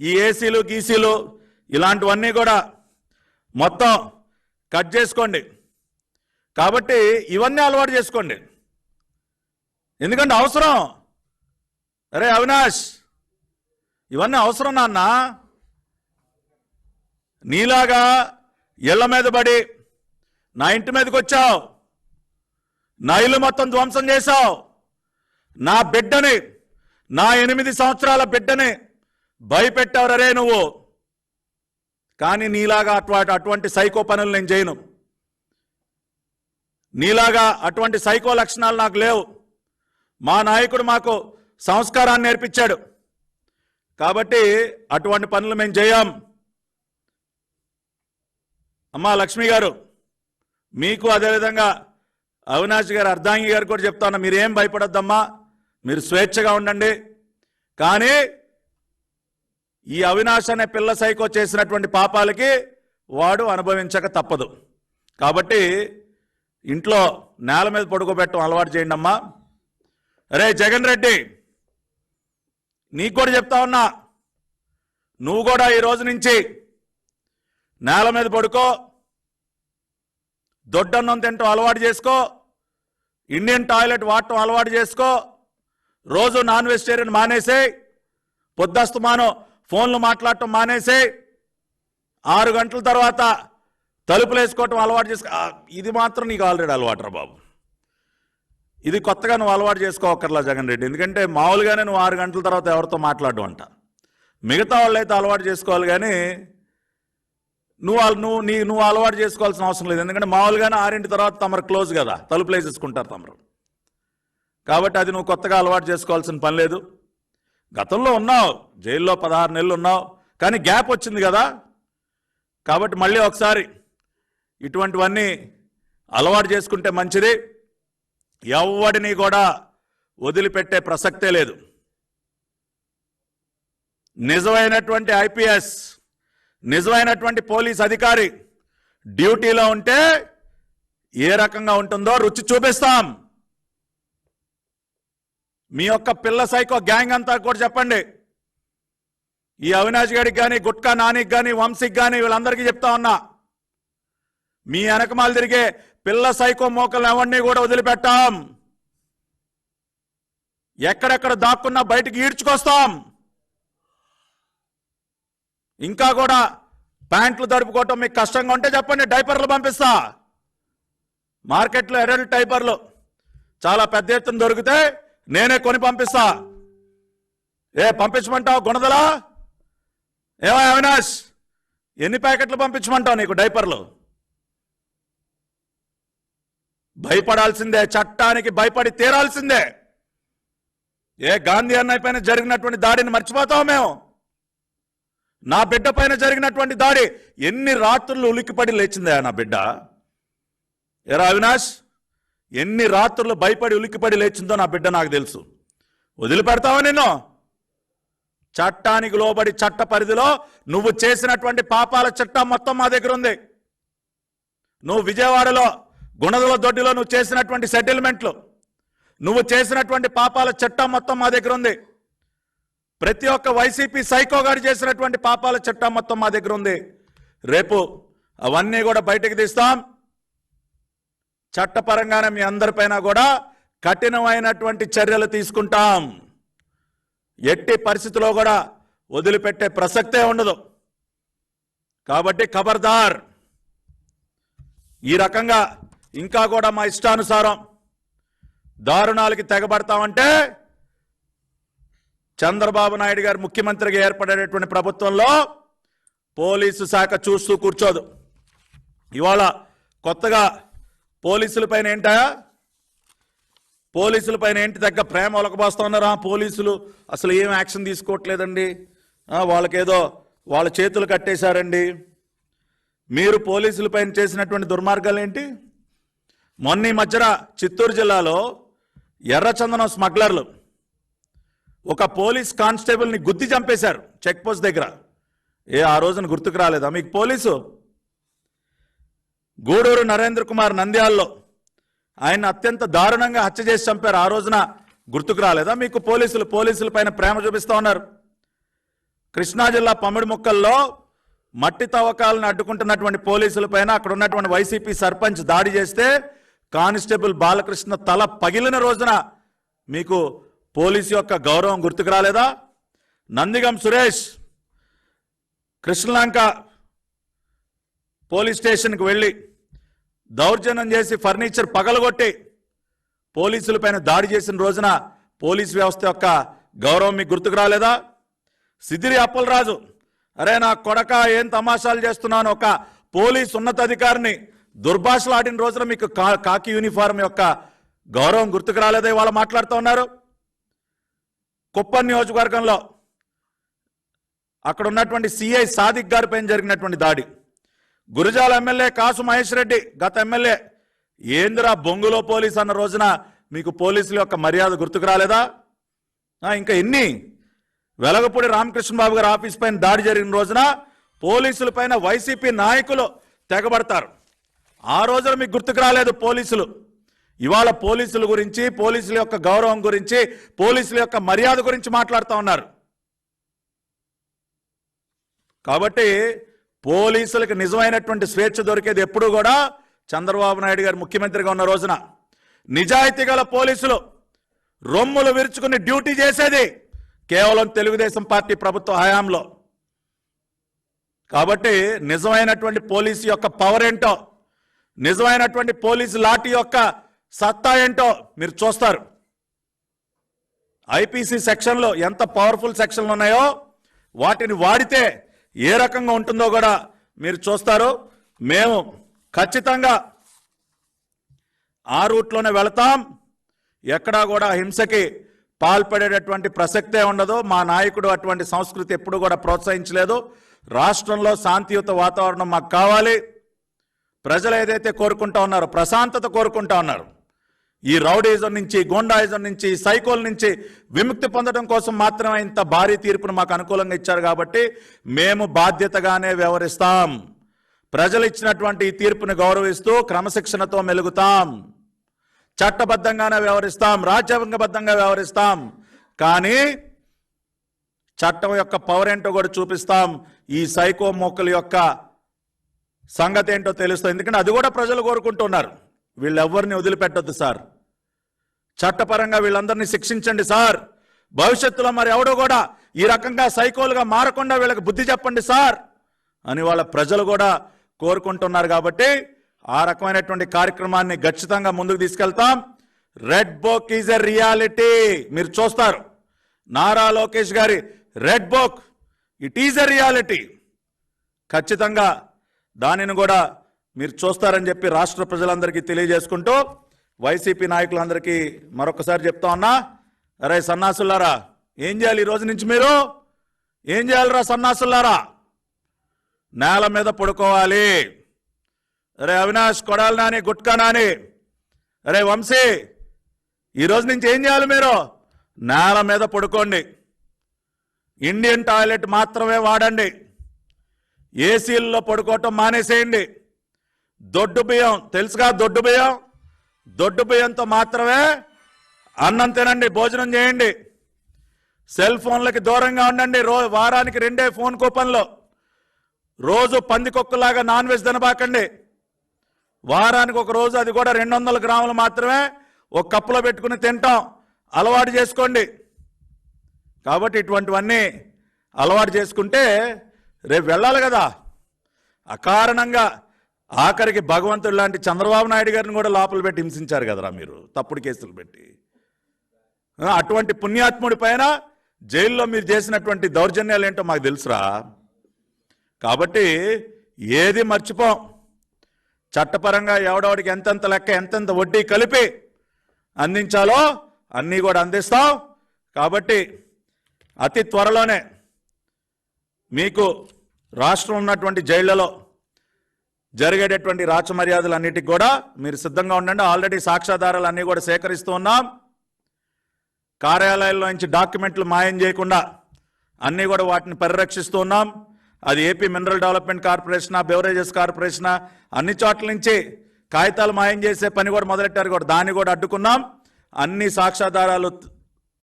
ఈ ఏసీలు గీసీలు ఇలాంటివన్నీ కూడా మొత్తం కట్ చేసుకోండి. కాబట్టి ఇవన్నీ అలవాటు చేసుకోండి. ఎందుకంటే అవసరం. అరే అవినాష్ ఇవన్నీ అవసరం నాన్న. నీలాగా ఇళ్ళ మీద పడి నా ఇంటి మీదకి వచ్చావు. నా ఇల్లు మొత్తం ధ్వంసం చేశావు. నా బిడ్డని నా ఎనిమిది సంవత్సరాల బిడ్డని భయపెట్టావురరే నువ్వు. కానీ నీలాగా అటువంటి అటువంటి సైకో పనులు నేను చేయను. నీలాగా అటువంటి సైకో లక్షణాలు నాకు లేవు. మా నాయకుడు మాకు సంస్కారాన్ని నేర్పించాడు. కాబట్టి అటువంటి పనులు మేము చేయం. అమ్మా లక్ష్మి గారు మీకు అదేవిధంగా అవినాష్ గారు అర్ధాంగి గారు కూడా చెప్తాను. మీరేం భయపడొద్దమ్మా. మీరు స్వేచ్ఛగా ఉండండి. కానీ ఈ అవినాష్ అనే పిల్ల సైకో చేసినటువంటి పాపాలకి వాడు అనుభవించక తప్పదు. కాబట్టి ఇంట్లో నేల మీద పడుకోబెట్టడం అలవాటు చేయండి అమ్మా. రే జగన్ రెడ్డి నీకు కూడా చెప్తా ఉన్నా నువ్వు కూడా ఈ రోజు నుంచి నేల మీద పడుకో దొడ్డన్నం తింటాం అలవాటు చేసుకో ఇండియన్ టాయిలెట్ వాడటం అలవాటు చేసుకో రోజు నాన్ వెజిటేరియన్ మానేసే పొద్దస్తమానం ఫోన్లు మాట్లాడటం మానేసే ఆరు గంటల తర్వాత తలుపులు వేసుకోవటం అలవాటు చేసుకో ఇది మాత్రం నీకు ఆల్రెడీ అలవాటురా బాబు. ఇది కొత్తగా నువ్వు అలవాటు చేసుకోకర్లా జగన్ రెడ్డి. ఎందుకంటే మామూలుగానే నువ్వు ఆరు గంటల తర్వాత ఎవరితో మాట్లాడడం అంట. మిగతా వాళ్ళైతే అలవాటు చేసుకోవాలి కానీ నువ్వు నువ్వు నీ నువ్వు అలవాటు చేసుకోవాల్సిన అవసరం లేదు. ఎందుకంటే మామూలుగానే ఆరింటి తర్వాత తమరు క్లోజ్ కదా. తలుపులు వేసేసుకుంటారు తమరు. కాబట్టి అది నువ్వు కొత్తగా అలవాటు చేసుకోవాల్సిన పని లేదు. గతంలో ఉన్నావు జైల్లో పదహారు నెలలు ఉన్నావు కానీ గ్యాప్ వచ్చింది కదా. కాబట్టి మళ్ళీ ఒకసారి ఇటువంటివన్నీ అలవాటు చేసుకుంటే మంచిది. ఎవడిని కూడా వదిలిపెట్టే ప్రసక్తే లేదు. నిజమైనటువంటి ఐపీఎస్ నిజమైనటువంటి పోలీస్ అధికారి డ్యూటీలో ఉంటే ఏ రకంగా ఉంటుందో రుచి చూపిస్తాం. మీ యొక్క పిల్ల సైకో గ్యాంగ్ అంతా కూడా చెప్పండి. ఈ అవినాష్ గారికి కానీ గుట్కా నానికి కానీ వంశీకి కానీ వీళ్ళందరికీ చెప్తా ఉన్నా. మీ వెనకమాలు తిరిగే పిల్ల సైకో మోకలు ఎవరిని కూడా వదిలిపెట్టాం. ఎక్కడెక్కడ దాక్కున్నా బయటికి ఈడ్చుకొస్తాం. ఇంకా కూడా ప్యాంట్లు దడుపుకోవటం మీకు కష్టంగా ఉంటే చెప్పండి డైపర్లు పంపిస్తా. మార్కెట్లో ఎడల్ట్ డైపర్లు చాలా పెద్ద ఎత్తున దొరికితే నేనే కొని పంపిస్తా. ఏ పంపించమంటావు గుణదలా? ఏమా అవినాష్ ఎన్ని ప్యాకెట్లు పంపించమంటావు నీకు డైపర్లు? భయపడాల్సిందే చట్టానికి భయపడి తీరాల్సిందే. ఏ గాంధీ అన్నయ్య పైన జరిగినటువంటి దాడిని మర్చిపోతాం మేము. నా బిడ్డ పైన జరిగినటువంటి దాడి ఎన్ని రాత్రులు ఉలిక్కిపడి లేచిందే నా బిడ్డ. ఏరా అవినాష్ ఎన్ని రాత్రులు భయపడి ఉలిక్కిపడి లేచిందో నా బిడ్డ నాకు తెలుసు. వదిలిపెడతావా నిన్ను? చట్టానికి లోబడి చట్ట పరిధిలో నువ్వు చేసినటువంటి పాపాల చట్టం మొత్తం మా దగ్గర ఉంది. నువ్వు విజయవాడలో గుణదల దొడ్డిలో నువ్వు చేసినటువంటి సెటిల్మెంట్లు నువ్వు చేసినటువంటి పాపాల చట్టం మొత్తం మా దగ్గర ఉంది. ప్రతి ఒక్క వైసీపీ సైకో గారు చేసినటువంటి పాపాల చట్టం మొత్తం మా దగ్గర ఉంది. రేపు అవన్నీ కూడా బయటకు తీస్తాం. చట్టపరంగానే మీ అందరిపైన కూడా కఠినమైనటువంటి చర్యలు తీసుకుంటాం. ఎట్టి పరిస్థితిలో కూడా వదిలిపెట్టే ప్రసక్తే ఉండదు. కాబట్టి ఖబర్దార్. ఈ రకంగా ఇంకా కూడా మా ఇష్టానుసారం దారుణాలకి తెగబడతామంటే చంద్రబాబు నాయుడు గారు ముఖ్యమంత్రిగా ఏర్పడేటటువంటి ప్రభుత్వంలో పోలీసు శాఖ చూస్తూ కూర్చోదు. ఇవాళ కొత్తగా పోలీసుల పైన ఏంటా? పోలీసుల పైన ఏంటి దగ్గర ప్రేమ ఒలకబోస్తా ఉన్నారా? పోలీసులు అసలు ఏం యాక్షన్ తీసుకోవట్లేదండి. వాళ్ళకేదో వాళ్ళ చేతులు కట్టేశారండి. మీరు పోలీసుల పైన చేసినటువంటి దుర్మార్గాలు ఏంటి? మొన్న ఈ మధ్యన చిత్తూరు జిల్లాలో ఎర్రచందనం స్మగ్లర్లు ఒక పోలీస్ కానిస్టేబుల్ని గుద్ది చంపేశారు చెక్ పోస్ట్ దగ్గర. ఏ ఆ రోజున గుర్తుకు రాలేదా? మీకు పోలీసు గూడూరు నరేంద్ర కుమార్ నంద్యాల్లో ఆయన అత్యంత దారుణంగా హత్య చేసి చంపారు. ఆ రోజున గుర్తుకు రాలేదా మీకు పోలీసులు? పోలీసుల పైన ప్రేమ చూపిస్తూ ఉన్నారు. కృష్ణా జిల్లా పమిడి ముక్కల్లో మట్టి తవ్వకాలను అడ్డుకుంటున్నటువంటి పోలీసుల పైన అక్కడ ఉన్నటువంటి వైసీపీ సర్పంచ్ దాడి చేస్తే కానిస్టేబుల్ బాలకృష్ణ తల పగిలిన రోజున మీకు పోలీసు యొక్క గౌరవం గుర్తుకు రాలేదా? నందిగం సురేష్ కృష్ణలంక పోలీస్ స్టేషన్కి వెళ్ళి దౌర్జన్యం చేసి ఫర్నిచర్ పగలగొట్టి పోలీసులపైన దాడి చేసిన రోజున పోలీస్ వ్యవస్థ యొక్క గౌరవం మీకు గుర్తుకు రాలేదా? సిదిరి అప్పలరాజు అరే నా కొడక ఏం తమాషాలు చేస్తున్నాను? ఒక పోలీస్ ఉన్నతాధికారిని దుర్భాషలాడిన రోజున మీకు కా- కాకి యూనిఫారం యొక్క గౌరవం గుర్తుకు రాలేదా ఇవాళ మాట్లాడుతూ ఉన్నారు? కుప్పం నియోజకవర్గంలో అక్కడ ఉన్నటువంటి సిఐ సాదిక్ గారిపైన జరిగినటువంటి దాడి. గురజాల ఎమ్మెల్యే కాసు మహేష్ రెడ్డి గత ఎమ్మెల్యే ఏందిరా బొంగులో పోలీస్ అన్న రోజున మీకు పోలీసుల యొక్క మర్యాద గుర్తుకు రాలేదా? ఇంకా ఎన్ని? వెలగపూడి రామకృష్ణ బాబు గారి ఆఫీస్ పైన దాడి జరిగిన రోజున పోలీసుల పైన వైసీపీ నాయకులు తెగబడతారు. ఆ రోజున మీకు గుర్తుకు రాలేదు పోలీసులు. ఇవాళ పోలీసుల గురించి పోలీసుల యొక్క గౌరవం గురించి పోలీసుల యొక్క మర్యాద గురించి మాట్లాడుతూ ఉన్నారు. కాబట్టి పోలీసులకు నిజమైనటువంటి స్వేచ్ఛ దొరికేది ఎప్పుడు కూడా చంద్రబాబు నాయుడు గారు ముఖ్యమంత్రిగా ఉన్న రోజున. నిజాయితీ గల పోలీసులు రొమ్ములు విరుచుకుని డ్యూటీ చేసేది కేవలం తెలుగుదేశం పార్టీ ప్రభుత్వ హయాంలో. కాబట్టి నిజమైనటువంటి పోలీసు యొక్క పవర్ ఏంటో నిజమైనటువంటి పోలీసు లాఠీ యొక్క సత్తా ఏంటో మీరు చూస్తారు. ఐపీసీ సెక్షన్లో ఎంత పవర్ఫుల్ సెక్షన్లు ఉన్నాయో వాటిని వాడితే ఏ రకంగా ఉంటుందో కూడా మీరు చూస్తారు. మేము ఖచ్చితంగా ఆ రూట్లోనే వెళతాం. ఎక్కడా కూడా హింసకి పాల్పడేటటువంటి ప్రసక్తే ఉండదు. మా నాయకుడు అటువంటి సంస్కృతి ఎప్పుడు కూడా ప్రోత్సహించలేదు. రాష్ట్రంలో శాంతియుత వాతావరణం మాకు కావాలి. ప్రజలు ఏదైతే కోరుకుంటా ఉన్నారో ప్రశాంతత కోరుకుంటా ఉన్నారు. ఈ రౌడీజం నుంచి గోండాయిజం నుంచి సైకోల్ నుంచి విముక్తి పొందడం కోసం మాత్రమే ఇంత భారీ తీర్పును మాకు అనుకూలంగా ఇచ్చారు కాబట్టి మేము బాధ్యతగానే వ్యవహరిస్తాం. ప్రజలు ఇచ్చినటువంటి ఈ తీర్పును గౌరవిస్తూ క్రమశిక్షణతో మెలుగుతాం. చట్టబద్ధంగానే వ్యవహరిస్తాం రాజ్యాంగబద్ధంగా వ్యవహరిస్తాం. కానీ చట్టం యొక్క పవర్ ఏంటో కూడా చూపిస్తాం. ఈ సైకో మొక్కల యొక్క సంగతి ఏంటో తెలుస్తుంది ఎందుకంటే అది కూడా ప్రజలు కోరుకుంటున్నారు. వీళ్ళెవ్వరిని వదిలిపెట్టొద్దు సార్. చట్టపరంగా వీళ్ళందరినీ శిక్షించండి సార్. భవిష్యత్తులో మరి ఎవడో కూడా ఈ రకంగా సైకోలుగా మారకుండా వీళ్ళకి బుద్ధి చెప్పండి సార్ అని వాళ్ళ ప్రజలు కూడా కోరుకుంటున్నారు కాబట్టి ఆ రకమైనటువంటి కార్యక్రమాన్ని ఖచ్చితంగా ముందుకు తీసుకెళ్తాం. Red book is a reality. మీరు చూస్తారు. నారా లోకేష్ గారి red book. It is a reality. ఖచ్చితంగా దానిని కూడా మీరు చూస్తారని చెప్పి రాష్ట్ర ప్రజలందరికీ తెలియజేసుకుంటూ వైసీపీ నాయకులందరికీ మరొకసారి చెప్తా ఉన్నా అరే సన్నాసులారా ఏం చేయాలి ఈ రోజు నుంచి మీరు? ఏం చేయాలిరా సన్నాసులారా? నేల మీద పడుకోవాలి. అరే అవినాష్ కొడాలి నాని గుట్కా నాని అరే వంశీ ఈరోజు నుంచి ఏం చేయాలి మీరు? నేల మీద పడుకోండి. ఇండియన్ టాయిలెట్ మాత్రమే వాడండి. ఏసీల్లో పడుకోవటం మానేసేయండి. దొడ్డు బియ్యం. తెలుసుగా దొడ్డు బియ్యం? దొడ్డు బియ్యంతో మాత్రమే అన్నం తినండి భోజనం చేయండి. సెల్ ఫోన్లకి దూరంగా ఉండండి. రో వారానికి రెండే ఫోన్ కూపన్లు. రోజు పందికొక్కులాగా నాన్ వెజ్ తినబాకండి. వారానికి ఒక రోజు అది కూడా రెండు వందల గ్రాములు మాత్రమే ఒక కప్పులో పెట్టుకుని తింటాం. అలవాటు చేసుకోండి. కాబట్టి ఇటువంటివన్నీ అలవాటు చేసుకుంటే రేపు వెళ్ళాలి కదా. అకారణంగా ఆఖరికి భగవంతుడు లాంటి చంద్రబాబు నాయుడు గారిని కూడా లోపల పెట్టి హింసించారు కదరా మీరు? తప్పుడు కేసులు పెట్టి. అటువంటి పుణ్యాత్ముడి పైన జైల్లో మీరు చేసినటువంటి దౌర్జన్యాలు ఏంటో మాకు తెలుసురా. కాబట్టి ఏది మర్చిపోం. చట్టపరంగా ఎవడెవడికి ఎంతెంత లెక్క ఎంతెంత వడ్డీ కలిపి అందించాలో అన్నీ కూడా అందిస్తాం. కాబట్టి అతి త్వరలోనే మీకు రాష్ట్రం ఉన్నటువంటి జైళ్ళలో జరిగేటటువంటి రాచమర్యాదలన్నిటికి కూడా మీరు సిద్ధంగా ఉండండి. ఆల్రెడీ సాక్ష్యాధారాలు అన్నీ కూడా సేకరిస్తూ ఉన్నాం. కార్యాలయాల్లో నుంచి డాక్యుమెంట్లు మాయం చేయకుండా అన్నీ కూడా వాటిని పరిరక్షిస్తూ ఉన్నాం. అది ఏపీ మినరల్ డెవలప్మెంట్ కార్పొరేషనా బెవరేజెస్ కార్పొరేషనా అన్ని చోట్ల నుంచి కాగితాలు మాయం చేసే పని కూడా మొదలెట్టారు. కూడా దాన్ని కూడా అడ్డుకున్నాం. అన్ని సాక్ష్యాధారాలు